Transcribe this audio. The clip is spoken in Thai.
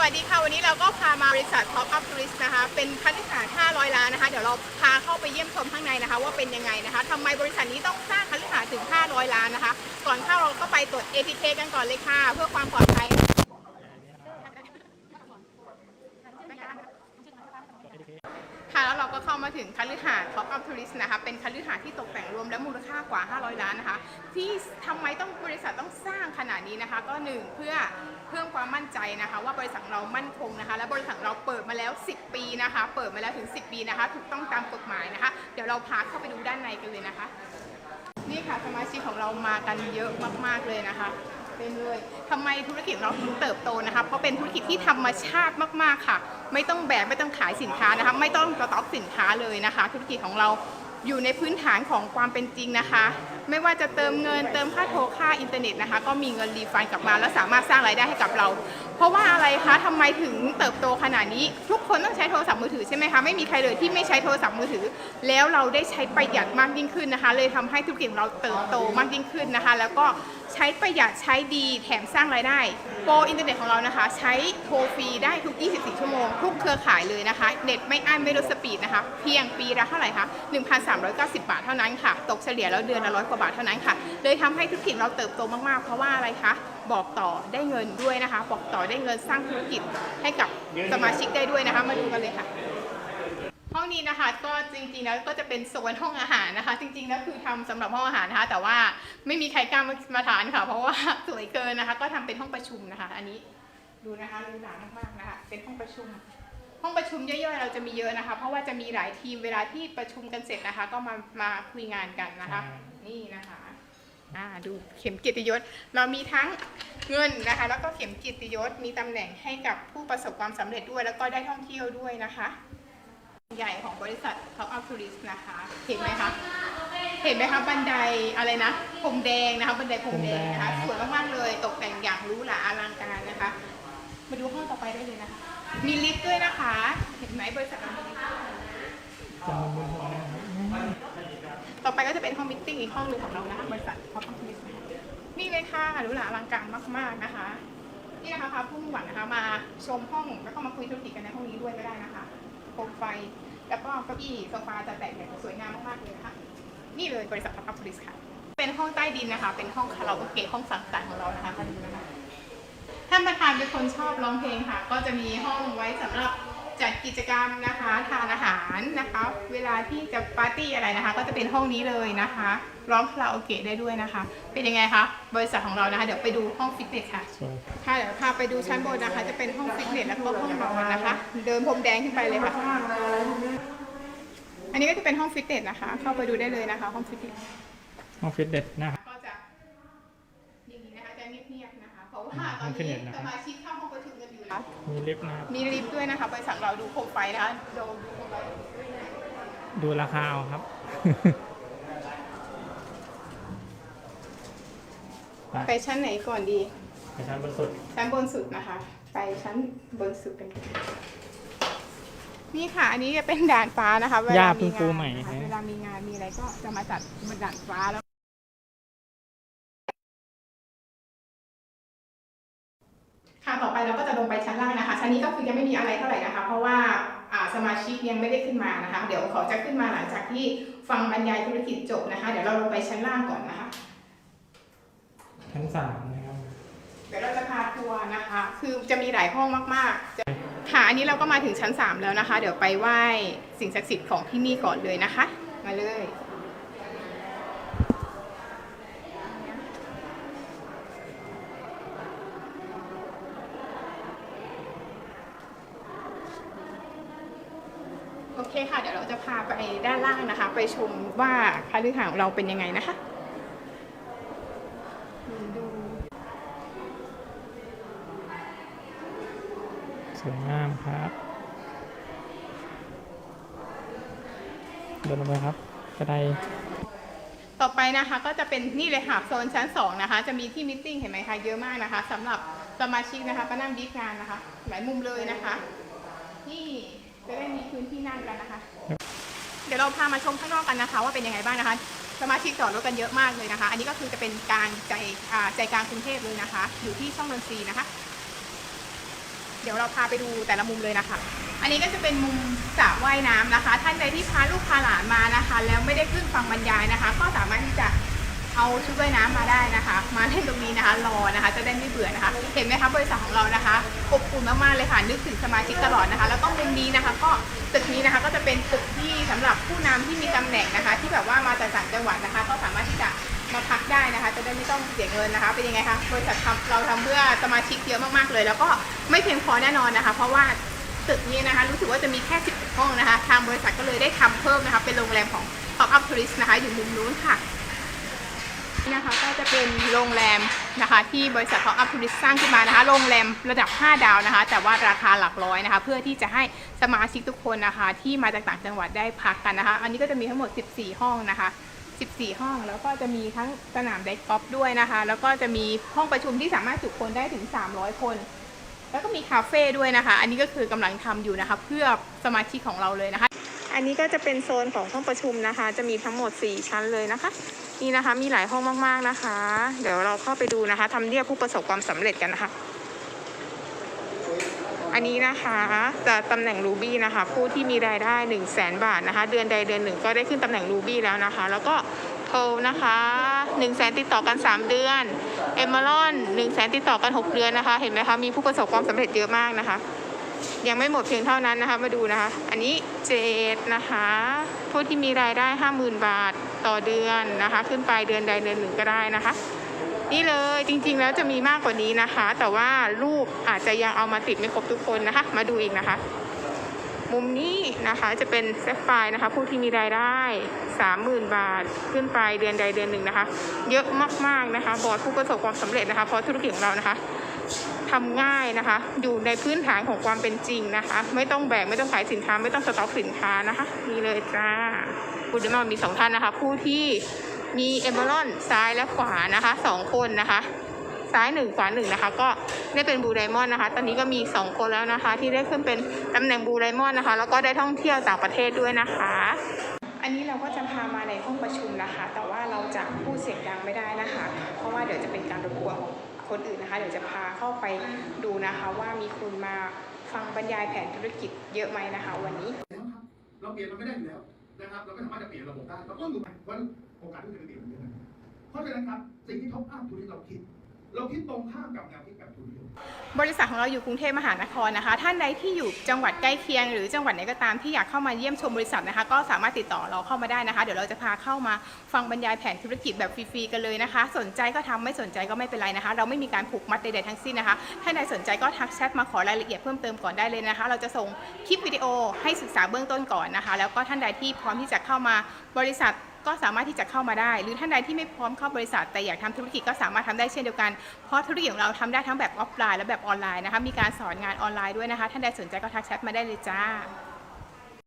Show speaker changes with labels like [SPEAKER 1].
[SPEAKER 1] วัสดีค่ะ วันนี้เราก็พามาบริษัท Top Up Tourist นะคะ เป็นคฤหาสน์500 ล้านนะคะ เดี๋ยวเราพาเข้าไปเยี่ยมชมข้างในนะคะ ว่าเป็นยังไงนะคะทำไมบริษัทนี้ต้องสร้างคฤหาสน์ถึง 500 ล้านนะคะ ก่อนเข้าเราก็ไปตรวจ ATK กันก่อนเลยค่ะ เพื่อความปลอดภัย ค่ะแล้วเราก็เข้า มาถึงคฤหาสน์ Top Up Tourist นะคะ เป็นคฤหาสน์ที่ตกแต่งรวมและมูลค่ากว่า 500 ล้านนะคะ ที่ทำไมต้องบริษัทต้องสร้างขนาดนี้นะคะ ก็หนึ่งเพื่อเพิ่มความมั่นใจนะคะ ว่าบริษัทเรามั่นคงนะคะ และบริษัทเราเปิดมาแล้ว 10 ปีนะคะ เปิดมาแล้วถึง 10 ปีนะคะ ถูกต้องตามกฎหมายนะคะ เดี๋ยวเราพาเข้าไปดูด้านในกันเลยนะคะ นี่ค่ะสมาชิกของเรามากันเยอะมาก ๆเลยนะคะ ไปเลยทำไมธุรกิจเราถึงเติบโตนะคะเพราะเป็นธุรกิจที่ธรรมชาติมากๆค่ะ ไม่ต้องแบกไม่ต้องขายสินค้านะคะไม่ต้องสต็อกสินค้าเลยนะคะ ธุรกิจของเราอยู่ในพื้นฐานของความเป็นจริงนะคะไม่ว่าจะเติมเงินเติมค่าโทรค่าอินเทอร์เน็ตนะคะ ก็มีเงินรีฟันกลับมา และสามารถสร้างรายได้ให้กับเรา เพราะว่าอะไรคะทำไมถึงเติบโตขนาดนี้ ทุกคนต้องใช้โทรศัพท์มือถือใช่ไหมคะไม่มีใครเลยที่ไม่ใช้โทรศัพท์มือถือ แล้วเราได้ใช้ประหยัดมากยิ่งขึ้นนะคะ เลยทำให้ธุรกิจของเราเติบโตมากยิ่งขึ้นนะคะ แล้วก็ใช้ประหยัดใช้ดีแถมสร้างรายได้ โปรอินเทอร์เน็ตของเรานะคะ ใช้โทรฟรีได้ทุก 24 ชั่วโมง ทุกเครือข่ายเลยนะคะ เน็ตไม่อั้นไม่ลดสปีดนะคะ เพียงปีละเท่าไหร่คะ 1,390 บาทเท่านั้นค่ะ ตกเฉลี่ยแล้วเดือนละร้อยกว่าบาทเท่านั้นค่ะ เลยทำให้ธุรกิจเราเติบโตมากๆ เพราะว่าอะไรคะ บอกต่อได้เงินด้วยนะคะ บอกต่อได้เงินสร้างธุรกิจให้กับสมาชิกได้ด้วยนะคะ มาดูกันเลยค่ะห้องนี้นะคะก็จริงๆแล้วก็จะเป็นโซนห้องอาหารนะคะ จริงๆแล้วคือทำสำหรับห้องอาหารนะคะ แต่ว่าไม่มีใครกล้ามาทานค่ะ เพราะว่าสวยเกินนะคะ ก็ทำเป็นห้องประชุมนะคะ อันนี้ดูนะคะหรูหรามากๆนะคะ เป็นห้องประชุม ห้องประชุมย่อยๆ เราจะมีเยอะนะคะ เพราะว่าจะมีหลายทีมเวลาที่ประชุมกันเสร็จนะคะ ก็มามาคุยงานกันนะคะ นี่นะคะอ่าดูเข็มเกียรติยศ เรามีทั้งเงินนะคะ แล้วก็เข็มเกียรติยศมีตำแหน่งให้กับผู้ประสบความสำเร็จด้วย แล้วก็ได้ท่องเที่ยวด้วยนะคะ ใหญ่ของบริษัท Top Up Tourist นะคะเห็นไหมคะเห็นไหมคะบันไดอะไรนะพรมแดงนะคะบันไดพรมแดงนะคะสวยมากๆเลยตกแต่งอย่างหรูหราอลังการนะคะ มาดูห้องต่อไปได้เลยนะคะ มีลิฟต์ด้วยนะคะ เห็นไหมบริษัทเรามีลิฟต์ต่อไปก็จะเป็นห้องมิทติ้งอีกห้องหนึ่งของเรานะคะบริษัท Top Up Tourist นะคะนี่เลยค่ะหรูหราอลังการมาก ๆ นะคะ นี่นะคะพาผู้มุ่งหวังนะคะมาชมห้องแล้วก็มาคุยธุรกิจกันในห้องนี้ด้วยก็ได้นะคะโคมไฟ แล้วก็เก้าอี้โซฟาจะแต่งแบบสวยงามมาก ๆ เลยนะคะนี่เลยบริษัท Top Up Tourist ค่ะ เป็นห้องใต้ดินนะคะ เป็นห้องคาราโอเกะห้องสังสรรค์ของเรานะคะมาดูนะคะ ท่านประธานเป็นคนชอบร้องเพลงค่ะ ก็จะมีห้องไว้สำหรับจัดกิจกรรมนะคะทานอาหารนะคะ เวลาที่จะปาร์ตี้อะไรนะคะ ก็จะเป็นห้องนี้เลยนะคะร้องคาราโอเกะได้ด้วยนะคะ เป็นยังไงคะบริษัทของเรานะคะ เดี๋ยวไปดูห้องฟิตเนสค่ะ
[SPEAKER 2] สวย
[SPEAKER 1] ค่ะเดี๋ยวพาไปดูชั้นบนนะคะ จะเป็นห้องฟิตเนสแล้วก็ห้องนอนนะคะ เดินพรมแดงขึ้นไปเลยค่ะ อันนี้ก็จะเป็นห้องฟิตเนสนะคะ เข้าไปดูได้เลยนะคะ ห้องฟิตเนส
[SPEAKER 2] ห้องฟิตเนสนะครับ
[SPEAKER 1] ก็จะอย่างนี้นะคะจะเงียบๆนะ คะเพราะว่าต
[SPEAKER 2] ห้
[SPEAKER 1] อ
[SPEAKER 2] อนงฟิตเน
[SPEAKER 1] นี้
[SPEAKER 2] สนะค
[SPEAKER 1] ส
[SPEAKER 2] รับ
[SPEAKER 1] มาชิกเข้าห้องประชุมกันอยู่นะคะ
[SPEAKER 2] มีลิฟต์นะครับ
[SPEAKER 1] มีลิฟต์ด้วยนะคะบริษัทเราดูโคมไฟนะคะดูดูโคมไฟ
[SPEAKER 2] ดูราคาเอาครับ
[SPEAKER 1] ไปชั้นไหนก่อนดี
[SPEAKER 2] ไปชั้นบนสุด
[SPEAKER 1] ชั้นบนสุดนะคะ ไปชั้นบนสุดกันก่อนนี่ค่ะ อันนี้จะเป็นด่านฟ้านะคะ เวลา
[SPEAKER 2] ย่า
[SPEAKER 1] มี
[SPEAKER 2] เพิ่งปู
[SPEAKER 1] งาน
[SPEAKER 2] ใหม่
[SPEAKER 1] นะคะ
[SPEAKER 2] ฮะ
[SPEAKER 1] เวลามีงานมีอะไรก็จะมาจัดบนด่านฟ้าแล้ว ค่ะต่อไปเราก็จะลงไปชั้นล่างนะคะ ชั้นนี้ก็คือยังไม่มีอะไรเท่าไหร่นะคะ เพราะว่าอ่าสมาชิกยังไม่ได้ขึ้นมานะคะ เดี๋ยวเขาจะขึ้นมาหลังจากที่ฟังบรรยายธุรกิจจบนะคะ เดี๋ยวเราลงไปชั้นล่างก่อนนะคะ
[SPEAKER 2] ชั้นสามนะครับ
[SPEAKER 1] เดี๋ยวเราจะพาทัวร์นะคะ คือจะมีหลายห้องมากๆจะค่ะ อันนี้เราก็มาถึงชั้น 3 แล้วนะคะ เดี๋ยวไปไหว้สิ่งศักดิ์สิทธิ์ของที่นี่ก่อนเลยนะคะ มาเลย เคค่ะ เดี๋ยวเราจะพาไปด้านล่างนะคะ ไปชมว่าคฤหานของเราเป็นยังไงนะคะดู
[SPEAKER 2] สวยงามครับ เดินลงไปครับกระได
[SPEAKER 1] ต่อไปนะคะก็จะเป็นนี่เลยค่ะโซนชั้น 2 นะคะ จะมีที่มิทติ้งเห็นไหมคะเยอะมากนะคะสำหรับสมาชิกนะคะก็นั่งบีฟงานนะคะ หลายมุมเลยนะคะ นี่ จะได้มีพื้นที่นั่งกันนะคะ เดี๋ยวเราพามาชมข้างนอกกันนะคะ ว่าเป็นยังไงบ้างนะคะ สมาชิกจอดรถกันเยอะมากเลยนะคะ อันนี้ก็คือจะเป็นกลางใจใจกลางกรุงเทพเลยนะคะ อยู่ที่ช่องนนทรีย์นะคะ เดี๋ยวเราพาไปดูแต่ละมุมเลยนะคะ อันนี้ก็จะเป็นมุมสระว่ายน้ำนะคะ ท่านใดที่พาลูกพาหลานมานะคะ แล้วไม่ได้ขึ้นฟังบรรยายนะคะ ก็สามารถที่จะ เอาชุดว่ายน้ำมาได้นะคะ มาเล่นตรงนี้นะคะรอนะคะ จะได้ไม่เบื่อนะคะ เห็นไหมคะบริษัทของเรานะคะอบอุ่นมากๆเลยค่ะนึกถึงสมาชิกตลอดนะคะ แล้วก็มุมนี้นะคะ ก็ตึกนี้นะคะก็จะเป็นตึกที่สำหรับผู้นำที่มีตำแหน่งนะคะ ที่แบบว่ามาจากต่างจังหวัดนะคะ ก็สามารถที่จะมาพักได้นะคะ จะได้ไม่ต้องเสียเงินนะคะ เป็นยังไงคะบริษัททำเราทำเพื่อสมาชิกเยอะมากๆเลย แล้วก็ไม่เพียงพอแน่นอนนะคะ เพราะว่าตึกนี้นะคะรู้สึกว่าจะมีแค่ 10 ห้องนะคะ ทางบริษัทก็เลยได้ทำเพิ่มนะคะ เป็นโรงแรมของ Top Up Tourist นะคะ อยู่มุมนู้นค่ะ นี่นะคะก็จะเป็นโรงแรมนะคะ ที่บริษัท Top Up Tourist สร้างขึ้นมานะคะ โรงแรมระดับ 5 ดาวนะคะ แต่ว่าราคาหลักร้อยนะคะ เพื่อที่จะให้สมาชิกทุกคนนะคะ ที่มาจากต่างจังหวัดได้พักกันนะคะ อันนี้ก็จะมีทั้งหมด 14 ห้องนะคะ 14 ห้องแล้วก็จะมีทั้งสนามไดกอล์ฟด้วยนะคะ แล้วก็จะมีห้องประชุมที่สามารถจุคนได้ถึง 300 คน แล้วก็มีคาเฟ่ด้วยนะคะ อันนี้ก็คือกำลังทำอยู่นะคะ เพื่อสมาชิกของเราเลยนะคะ อันนี้ก็จะเป็นโซนของห้องประชุมนะคะ จะมีทั้งหมด 4 ชั้นเลยนะคะ นี่นะคะมีหลายห้องมากๆนะคะ เดี๋ยวเราเข้าไปดูนะคะทำเนียบผู้ประสบความสำเร็จกันนะคะ อันนี้นะคะจะตำแหน่งรูบี้นะคะ ผู้ที่มีรายได้ 1 0 0 0 0แบาทนะคะ เดือนใดเดือนหนึ่งก็ได้ขึ้นตำแหน่งรูบี้แล้วนะคะ แล้วก็โทรนะคะ1 0 0 0 0แสนติดต่อกัน 3 เดือนเอมเมอรอน1 0 0 0 0แสนติดต่อกัน 6 เดือนนะคะ เห็นไหมคะมีผู้ประสบความสำเร็จเยอะมากนะคะ ยังไม่หมดเพียงเท่านั้นนะคะ มาดูนะคะ อันนี้เจดนะคะผู้ที่มีรายได้ 50,000 บาทต่อเดือนนะคะ ขึ้นไปเดือนใดเดือนหนึ่งก็ได้นะคะ นี่เลยจริงๆแล้วจะมีมากกว่านี้นะคะ แต่ว่ารูปอาจจะยังเอามาติดไม่ครบทุกคนนะคะ มาดูอีกนะคะ มุมนี้นะคะจะเป็นเซฟไฟล์นะคะ ผู้ที่มีรายได้ 30,000 บาทขึ้นไปเดือนใดเดือนหนึ่งนะคะ เยอะมากๆนะคะบอร์ดผู้ประสบความสำเร็จนะคะเพราะธุรกิจของเรานะคะ ทำง่ายนะคะ อยู่ในพื้นฐานของความเป็นจริงนะคะ ไม่ต้องแบกไม่ต้องขายสินค้า ไม่ต้องสต็อกสินค้านะคะนี่เลยจ้าคุณเดมอนมีสองท่านนะคะ ผู้ที่มีเอเบอรอนซ้ายและขวานะคะสองคนนะคะซ้ายหนึ่งขวาหนึ่งนะคะ ก็ได้เป็นบูไดมอนด์นะคะ ตอนนี้ก็มี 2 คนแล้วนะคะ ที่ได้ขึ้นเป็นตำแหน่งบูไดมอนด์นะคะ แล้วก็ได้ท่องเที่ยวต่างประเทศด้วยนะคะ อันนี้เราก็จะพามาในห้องประชุมนะคะ แต่ว่าเราจะพูดเสียงดังไม่ได้นะคะ เพราะว่าเดี๋ยวจะเป็นการรบกวน คนอื่นนะคะ เดี๋ยวจะพาเข้าไปดูนะคะ ว่ามีคนมาฟังบรรยายแผนธุรกิจเยอะไหมนะคะ วันนี้
[SPEAKER 3] เราเปลี่ยนมันไม่ได้อยู่แล้วนะครับเราไม่สามารถจะเปลี่ยนระบบได้เราต้องดูเพราะโอกาสที่จะเปลี่ยนมันเยอะนเพราะฉะนั้นครับสิ่งที่ท็อปอัพทุนที่เราคิด เราคิดตรงข้ามกับแนวคิดแบบทุนนิยม
[SPEAKER 1] บริษัทของเราอยู่กรุงเทพมหานครนะคะ ท่านใดที่อยู่จังหวัดใกล้เคียง หรือจังหวัดไหนก็ตามที่อยากเข้ามาเยี่ยมชมบริษัทนะคะ ก็สามารถติดต่อเราเข้ามาได้นะคะ เดี๋ยวเราจะพาเข้ามาฟังบรรยายแผนธุรกิจแบบฟรีๆกันเลยนะคะ สนใจก็ทำไม่สนใจก็ไม่เป็นไรนะคะ เราไม่มีการผูกมัดใดๆทั้งสิ้นนะคะท่านใดสนใจก็ทักแชทมาขอรายละเอียดเพิ่มเติมก่อนได้เลยนะคะ เราจะส่งคลิปวิดีโอให้ศึกษาเบื้องต้นก่อนนะคะ แล้วก็ท่านใดที่พร้อมที่จะเข้ามาบริษัท ก็สามารถที่จะเข้ามาได้ หรือท่านใดที่ไม่พร้อมเข้าบริษัท แต่อยากทำธุรกิจก็สามารถทำได้เช่นเดียวกัน เพราะธุรกิจของเราทำได้ทั้งแบบออฟไลน์และแบบออนไลน์นะคะมีการสอนงานออนไลน์ด้วยนะคะ ท่านใดสนใจก็ทักแชทมาได้เลยจ้า